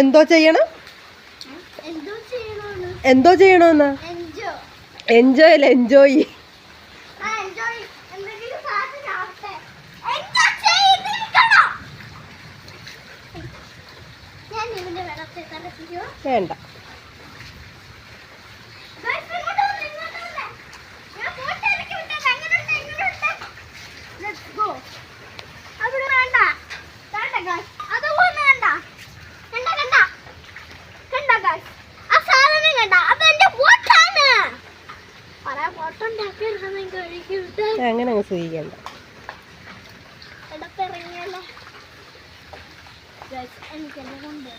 എന്തോ ചെയ്യണം എന്തോ ചെയ്യണമെന്ന് ചെയ്യണമെന്ന് എൻജോയ്. അല്ല എൻജോയ്. ആ അങ്ങനെ അങ്ങ് സൂചിക്കണ്ട ഇടത്തിറങ്ങിയല്ലേ. എനിക്കെന്നെ കൊണ്ട്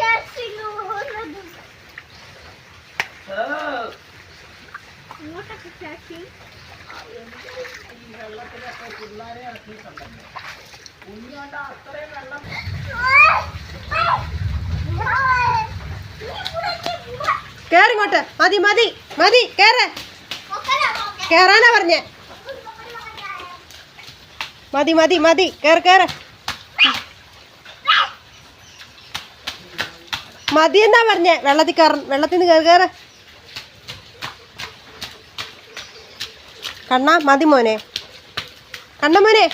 വിശ്വാസിന് പോകുന്നത്. എങ്ങോട്ടാ വിശ്വാസി? കേറിങ്ങോട്ട് മതി മതി മതി കേറ കേറാനാ പറഞ്ഞേ മതി മതി മതി കേറ് കേറ് മതി എന്നാ പറഞ്ഞേ? വെള്ളത്തിൽ കയറ വെള്ളത്തിൽ നിന്ന് കയറി കയറ് കണ്ണാ മതി മോനെ. കണ്ണ മോനെ.